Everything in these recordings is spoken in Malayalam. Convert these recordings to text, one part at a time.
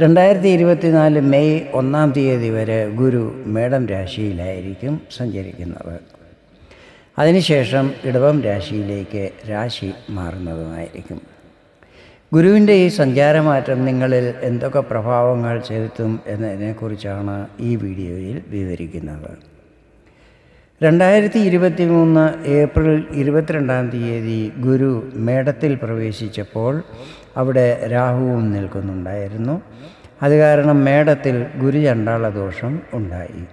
രണ്ടായിരത്തി ഇരുപത്തിനാല് മെയ് ഒന്നാം തീയതി വരെ ഗുരു മേടം രാശിയിലായിരിക്കും സഞ്ചരിക്കുന്നത്. അതിനുശേഷം ഇടവം രാശിയിലേക്ക് രാശി മാറുന്നതുമായിരിക്കും. ഗുരുവിന്റെ ഈ സഞ്ചാരമാറ്റം നിങ്ങളിൽ എന്തൊക്കെ പ്രഭാവങ്ങൾ ചെലുത്തും എന്നതിനെക്കുറിച്ചാണ് ഈ വീഡിയോയിൽ വിവരിക്കുന്നത്. രണ്ടായിരത്തി ഇരുപത്തി മൂന്ന് ഏപ്രിൽ ഇരുപത്തിരണ്ടാം തീയതി ഗുരു മേടത്തിൽ പ്രവേശിച്ചപ്പോൾ അവിടെ രാഹുവും നിൽക്കുന്നുണ്ടായിരുന്നു. അത് കാരണം മേടത്തിൽ ഗുരുചണ്ടാള ദോഷം ഉണ്ടായി.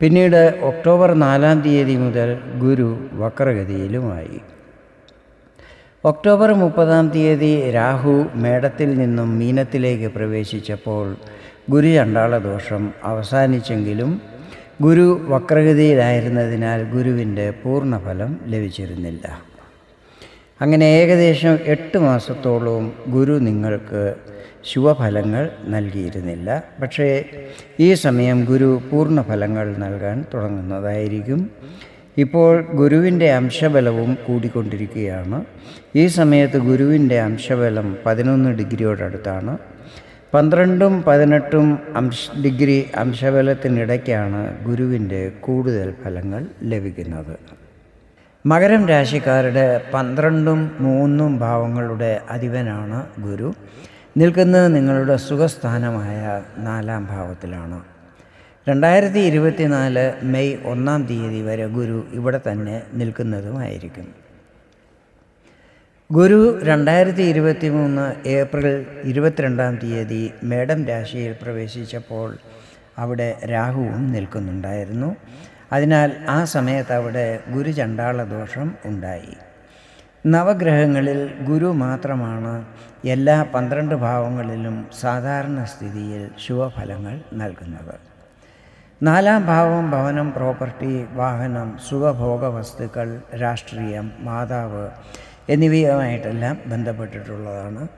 പിന്നീട് ഒക്ടോബർ നാലാം തീയതി മുതൽ ഗുരു വക്രഗതിയിലുമായി. ഒക്ടോബർ മുപ്പതാം തീയതി രാഹു മേടത്തിൽ നിന്നും മീനത്തിലേക്ക് പ്രവേശിച്ചപ്പോൾ ഗുരു ചണ്ടാള ദോഷം അവസാനിച്ചെങ്കിലും ഗുരു വക്രഗതിയിലായിരുന്നതിനാൽ ഗുരുവിന്റെ പൂർണഫലം ലഭിച്ചിരുന്നില്ല. അങ്ങനെ ഏകദേശം എട്ട് മാസത്തോളവും ഗുരു നിങ്ങൾക്ക് ശുഭഫലങ്ങൾ നൽകിയിരുന്നില്ല. പക്ഷേ ഈ സമയം ഗുരു പൂർണഫലങ്ങൾ നൽകാൻ തുടങ്ങുന്നതായിരിക്കും. ഇപ്പോൾ ഗുരുവിന്റെ അംശബലവും കൂടിക്കൊണ്ടിരിക്കുകയാണ്. ഈ സമയത്ത് ഗുരുവിന്റെ അംശബലം പതിനൊന്ന് ഡിഗ്രിയോടടുത്താണ് പന്ത്രണ്ടും പതിനെട്ടും അംശ ഡിഗ്രി അംശബലത്തിനിടയ്ക്കാണ് ഗുരുവിന്റെ കൂടുതൽ ഫലങ്ങൾ ലഭിക്കുന്നത്. മകരം രാശിക്കാരുടെ പന്ത്രണ്ടും മൂന്നും ഭാവങ്ങളുടെ അധിപനാണ് ഗുരു. നിൽക്കുന്നത് നിങ്ങളുടെ സുഖസ്ഥാനമായ നാലാം ഭാവത്തിലാണ്. രണ്ടായിരത്തി ഇരുപത്തിനാല് മെയ് ഒന്നാം തീയതി വരെ ഗുരു ഇവിടെ തന്നെ നിൽക്കുന്നതുമായിരിക്കും. ഗുരു രണ്ടായിരത്തി ഇരുപത്തി മൂന്ന് ഏപ്രിൽ ഇരുപത്തിരണ്ടാം തീയതി മേഡം രാശിയിൽ പ്രവേശിച്ചപ്പോൾ അവിടെ രാഹുവും നിൽക്കുന്നുണ്ടായിരുന്നു. അതിനാൽ ആ സമയത്ത് അവിടെ ഗുരുചണ്ടാള ദോഷം ഉണ്ടായി. നവഗ്രഹങ്ങളിൽ ഗുരു മാത്രമാണ് എല്ലാ പന്ത്രണ്ട് ഭാവങ്ങളിലും സാധാരണ സ്ഥിതിയിൽ ശുഭഫലങ്ങൾ നൽകുന്നത്. നാലാം ഭാവം ഭവനം പ്രോപ്പർട്ടി വാഹനം സുഖഭോഗ വസ്തുക്കൾ രാഷ്ട്രീയം മാതാവ് എന്നിവയുമായിട്ടെല്ലാം ബന്ധപ്പെട്ടിട്ടുള്ളതാണ്.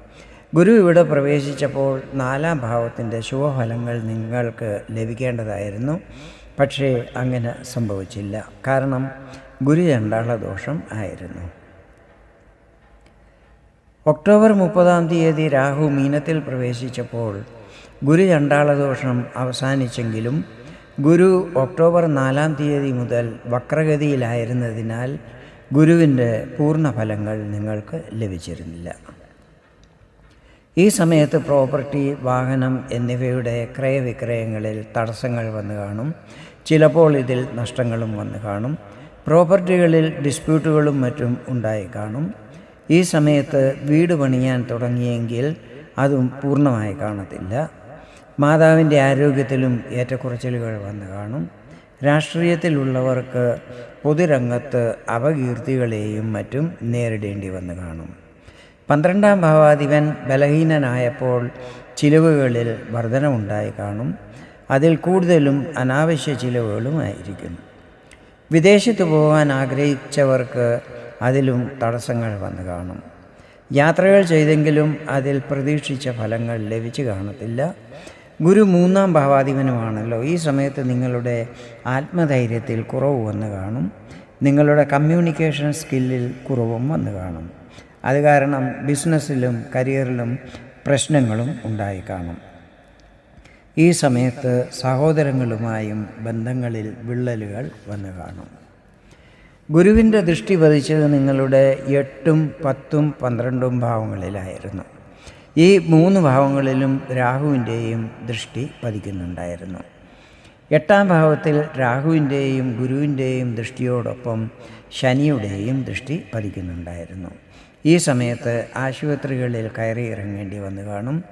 ഗുരു ഇവിടെ പ്രവേശിച്ചപ്പോൾ നാലാം ഭാവത്തിന്റെ ശുഭഫലങ്ങൾ നിങ്ങൾക്ക് ലഭിക്കേണ്ടതായിരുന്നു. പക്ഷേ അങ്ങനെ സംഭവിച്ചില്ല. കാരണം ഗുരു ചണ്ടാള ദോഷം ആയിരുന്നു. ഒക്ടോബർ മുപ്പതാം തീയതി രാഹു മീനത്തിൽ പ്രവേശിച്ചപ്പോൾ ഗുരു ചണ്ടാളദോഷം അവസാനിച്ചെങ്കിലും ഗുരു ഒക്ടോബർ നാലാം തീയതി മുതൽ വക്രഗതിയിലായിരുന്നതിനാൽ ഗുരുവിന്റെ പൂർണഫലങ്ങൾ നിങ്ങൾക്ക് ലഭിച്ചിരുന്നില്ല. ഈ സമയത്ത് പ്രോപ്പർട്ടി വാഹനം എന്നിവയുടെ ക്രയവിക്രയങ്ങളിൽ തടസ്സങ്ങൾ വന്നു കാണും. ചിലപ്പോൾ ഇതിൽ നഷ്ടങ്ങളും വന്നു കാണും. പ്രോപ്പർട്ടികളിൽ ഡിസ്പ്യൂട്ടുകളും മറ്റും ഉണ്ടായി കാണും. ഈ സമയത്ത് വീട് പണിയാൻ തുടങ്ങിയെങ്കിൽ അതും പൂർണമായി കാണത്തില്ല. മാതാവിന്റെ ആരോഗ്യത്തിലും ഏറ്റക്കുറച്ചിലുകൾ വന്നു കാണും. രാഷ്ട്രീയത്തിലുള്ളവർക്ക് പൊതുരംഗത്ത് അപകീർത്തികളെയും മറ്റും നേരിടേണ്ടി വന്നു കാണും. പന്ത്രണ്ടാം ഭാവാധിപൻ ബലഹീനനായപ്പോൾ ചിലവുകളിൽ വർധനമുണ്ടായി കാണും. അതിൽ കൂടുതലും അനാവശ്യ ചിലവുകളുമായിരിക്കും വിദേശത്ത് പോകാൻ ആഗ്രഹിച്ചവർക്ക് അതിലും തടസ്സങ്ങൾ വന്നു കാണും. യാത്രകൾ ചെയ്തെങ്കിലും അതിൽ പ്രതീക്ഷിച്ച ഫലങ്ങൾ ലഭിച്ചു കാണത്തില്ല. ഗുരു മൂന്നാം ഭാവാധിപനുമാണല്ലോ. ഈ സമയത്ത് നിങ്ങളുടെ ആത്മധൈര്യത്തിൽ കുറവ് വന്നു കാണും. നിങ്ങളുടെ കമ്മ്യൂണിക്കേഷൻ സ്കില്ലിൽ കുറവും വന്നു കാണും. അത് കാരണം ബിസിനസ്സിലും കരിയറിലും പ്രശ്നങ്ങളും ഉണ്ടായി കാണും. ഈ സമയത്ത് സഹോദരങ്ങളുമായും ബന്ധങ്ങളിൽ വിള്ളലുകൾ വന്നു കാണും. ഗുരുവിന്റെ ദൃഷ്ടി പതിച്ചത് നിങ്ങളുടെ എട്ടും പത്തും പന്ത്രണ്ടും ഭാവങ്ങളിലായിരുന്നു. ഈ മൂന്ന് ഭാവങ്ങളിലും രാഹുവിന്റെയും ദൃഷ്ടി പതിക്കുന്നുണ്ടായിരുന്നു. എട്ടാം ഭാവത്തിൽ രാഹുവിന്റെയും ഗുരുവിന്റെയും ദൃഷ്ടിയോടൊപ്പം ശനിയുടെയും ദൃഷ്ടി പതിക്കുന്നുണ്ടായിരുന്നു. ഈ സമയത്ത് ആശുപത്രികളിൽ കയറി ഇറങ്ങേണ്ടി വന്നു കാണും.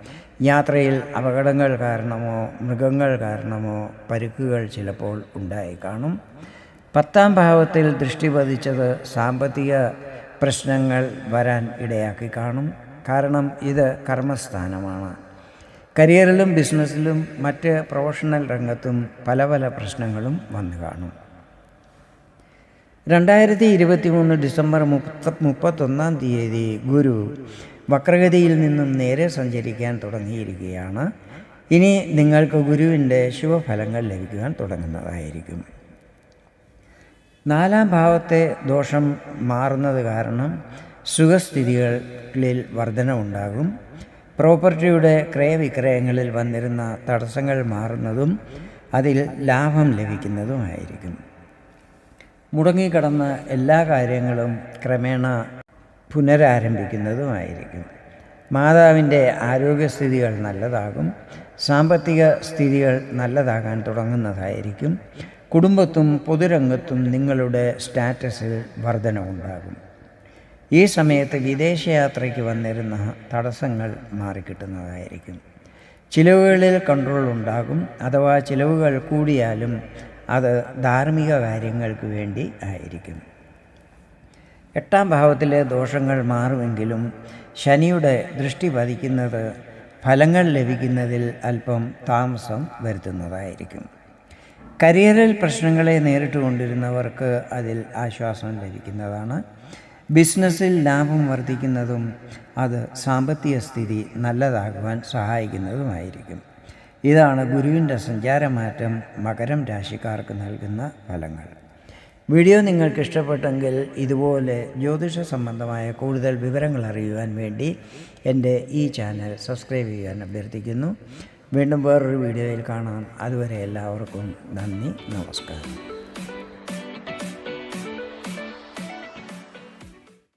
യാത്രയിൽ അപകടങ്ങൾ കാരണമോ മൃഗങ്ങൾ കാരണമോ പരുക്കുകൾ ചിലപ്പോൾ ഉണ്ടായി കാണും. പത്താം ഭാവത്തിൽ ദൃഷ്ടി പതിച്ചത് സാമ്പത്തിക പ്രശ്നങ്ങൾ വരാൻ ഇടയാക്കി കാണും. കാരണം ഇത് കർമ്മസ്ഥാനമാണ്. കരിയറിലും ബിസിനസ്സിലും മറ്റ് പ്രൊഫഷണൽ രംഗത്തും പല പല പ്രശ്നങ്ങളും വന്നു കാണും. രണ്ടായിരത്തി ഇരുപത്തി മൂന്ന് ഡിസംബർ മുപ്പത്ത മുപ്പത്തൊന്നാം തീയതി ഗുരു വക്രഗതിയിൽ നിന്നും നേരെ സഞ്ചരിക്കാൻ തുടങ്ങിയിരിക്കുകയാണ്. ഇനി നിങ്ങൾക്ക് ഗുരുവിന്റെ ശുഭഫലങ്ങൾ ലഭിക്കുവാൻ തുടങ്ങുന്നതായിരിക്കും. നാലാം ഭാവത്തെ ദോഷം മാറുന്നത് കാരണം സുഖസ്ഥിതികളിൽ വർധനവുണ്ടാകും. പ്രോപ്പർട്ടിയുടെ ക്രയവിക്രയങ്ങളിൽ വന്നിരുന്ന തടസ്സങ്ങൾ മാറുന്നതും അതിൽ ലാഭം ലഭിക്കുന്നതുമായിരിക്കും. മുടങ്ങിക്കിടന്ന എല്ലാ കാര്യങ്ങളും ക്രമേണ പുനരാരംഭിക്കുന്നതുമായിരിക്കും. മാതാവിന്റെ ആരോഗ്യസ്ഥിതികൾ നല്ലതാകും സാമ്പത്തിക സ്ഥിതികൾ നല്ലതാകാൻ തുടങ്ങുന്നതായിരിക്കും കുടുംബത്തും പൊതുരംഗത്തും നിങ്ങളുടെ സ്റ്റാറ്റസിൽ വർധനവുണ്ടാകും. ഈ സമയത്ത് വിദേശയാത്രയ്ക്ക് വന്നിരുന്ന തടസ്സങ്ങൾ മാറിക്കിട്ടുന്നതായിരിക്കും. ചിലവുകളിൽ കൺട്രോൾ ഉണ്ടാകും അഥവാ ചിലവുകൾ കൂടിയാലും അത് ധാർമ്മിക കാര്യങ്ങൾക്ക് വേണ്ടി ആയിരിക്കും. എട്ടാം ഭാവത്തിലെ ദോഷങ്ങൾ മാറുമെങ്കിലും ശനിയുടെ ദൃഷ്ടി പതിക്കുന്നത് ഫലങ്ങൾ ലഭിക്കുന്നതിൽ അല്പം താമസം വരുത്തുന്നതായിരിക്കും. കരിയറിൽ പ്രശ്നങ്ങളെ നേരിട്ട് കൊണ്ടിരുന്നവർക്ക് അതിൽ ആശ്വാസം ലഭിക്കുന്നതാണ്. ബിസിനസ്സിൽ ലാഭം വർദ്ധിക്കുന്നതും അത് സാമ്പത്തിക സ്ഥിതി നല്ലതാകുവാൻ സഹായിക്കുന്നതുമായിരിക്കും. ഇതാണ് ഗുരുവിന്റെ സഞ്ചാരമാറ്റം മകരം രാശിക്കാർക്ക് നൽകുന്ന ഫലങ്ങൾ. വീഡിയോ നിങ്ങൾക്ക് ഇഷ്ടപ്പെട്ടെങ്കിൽ ഇതുപോലെ ജ്യോതിഷ സംബന്ധമായ കൂടുതൽ വിവരങ്ങൾ അറിയുവാൻ വേണ്ടി എന്റെ ഈ ചാനൽ സബ്സ്ക്രൈബ് ചെയ്യാൻ അഭ്യർത്ഥിക്കുന്നു. വീണ്ടും വേറൊരു വീഡിയോയിൽ കാണാം. അതുവരെ എല്ലാവർക്കും നന്ദി നമസ്കാരം.